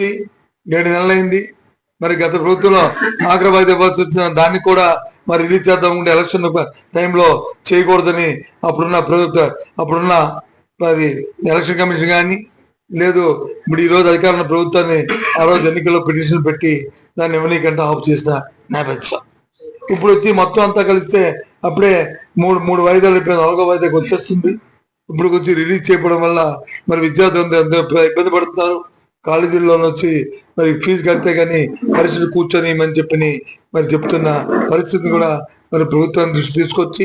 వచ్చి ఏడు నెలలైంది. మరి గత ప్రభుత్వంలో ఆగ్రబాద్ ఇవ్వాల్సి వచ్చిన దాన్ని కూడా మరి రిలీజ్ చేద్దాం ఉంటే ఎలక్షన్ టైంలో చేయకూడదని అప్పుడున్న ప్రభుత్వ అప్పుడున్న మరి ఎలక్షన్ కమిషన్ కానీ లేదు ఇప్పుడు ఈ రోజు ప్రభుత్వాన్ని ఆ రోజు ఎన్నికల్లో పిటిషన్ పెట్టి దాన్ని ఇవ్వనీకంటే ఆఫ్ చేసిన నేపథ్యం. ఇప్పుడు వచ్చి మొత్తం అంతా కలిస్తే అప్పుడే మూడు మూడు వాయిదాలు అయిపోయింది. నాలుగో వాయిదాకి వచ్చేస్తుంది. ఇప్పుడు వచ్చి రిలీజ్ చేయడం వల్ల మరి విద్యార్థులు ఎంత ఇబ్బంది పడుతున్నారు? కాలేజీల్లో వచ్చి మరి ఫీజు కడితే కానీ పరిస్థితి కూర్చొని అని చెప్పని మరి చెప్తున్న పరిస్థితి కూడా మరి ప్రభుత్వం దృష్టి తీసుకొచ్చి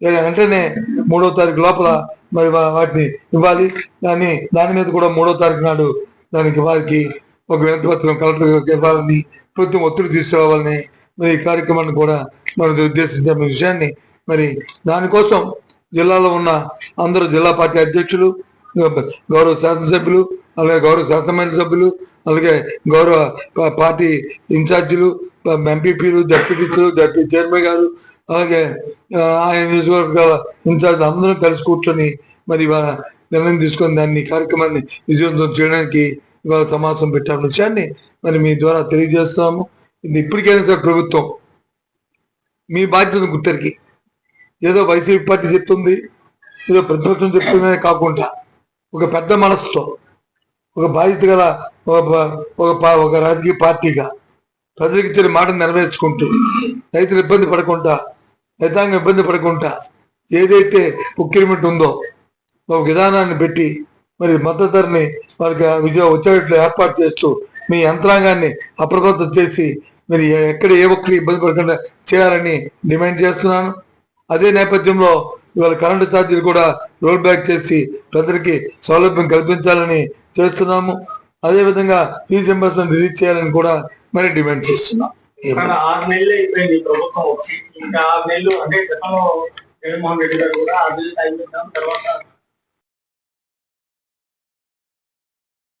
వెంటనే మూడో తారీఖు లోపల మరి వాటిని ఇవ్వాలి. దాన్ని దాని మీద కూడా మూడో తారీఖు నాడు దానికి వారికి ఒక వినతి పత్రం కలెక్టర్ ఇవ్వాలని ప్రభుత్వం ఒత్తిడి తీసుకురావాలని మరి ఈ కార్యక్రమాన్ని కూడా మనం ఉద్దేశించిన విషయాన్ని మరి దానికోసం జిల్లాలో ఉన్న అందరూ జిల్లా పార్టీ అధ్యక్షులు గౌరవ శాసనసభ్యులు అలాగే గౌరవ శాసనమండలి సభ్యులు అలాగే గౌరవ పార్టీ ఇన్ఛార్జీలు ఎంపీపీలు జడ్పీటీసీలు జడ్పీ చైర్మన్ గారు అలాగే ఆయన నియోజకవర్గాల ఇన్ఛార్జ్ అందరూ కలిసి కూర్చొని మరి ఇవాళ నిర్ణయం తీసుకొని దాన్ని కార్యక్రమాన్ని విజయవంతం చేయడానికి ఇవాళ సమావేశం పెట్టాం విషయాన్ని మరి మీ ద్వారా తెలియజేస్తున్నాము. ఇది ఇప్పటికైనా సరే ప్రభుత్వం మీ బాధ్యత గుర్తరికి ఏదో వైసీపీ పార్టీ చెప్తుంది ఏదో ప్రతిపక్షం చెప్తుందనే కాకుండా ఒక పెద్ద మనసుతో ఒక బాధ్యత గల ఒక ఒక ఒక రాజకీయ పార్టీగా ప్రజలకు ఇచ్చిన మాటను నెరవేర్చుకుంటూ రైతులు ఇబ్బంది పడకుండా రైతాంగం ఇబ్బంది పడకుండా ఏదైతే ఉక్కిరిమెంట్ ఉందో ఒక విధానాన్ని పెట్టి మరి మద్దతు ధరని వారికి విజయ వచ్చేటట్లు ఏర్పాటు చేస్తూ మీ యంత్రాంగాన్ని అప్రమత్తం చేసి మరి ఎక్కడ ఏ ఒక్కరి ఇబ్బంది పడకుండా చేయాలని డిమాండ్ చేస్తున్నాను. అదే నేపథ్యంలో ఇవాళ కరెంటు ఛార్జీలు కూడా రోల్ బ్యాక్ చేసి ప్రజలకి సౌలభ్యం కల్పించాలని చేస్తున్నాము. అదేవిధంగా ఫీజు రింబర్స్మెంట్ రిలీజ్ చేయాలని కూడా మరి డిమాండ్ చేస్తున్నాం. ఆరు నెలలు అయిపోయింది ప్రభుత్వం వచ్చి. ఇంకా ఆరు నెలలు అంటే గతంలో జగన్మోహన్ రెడ్డి గారు కూడా ఆరు నెలలు అయిపోయిన తర్వాత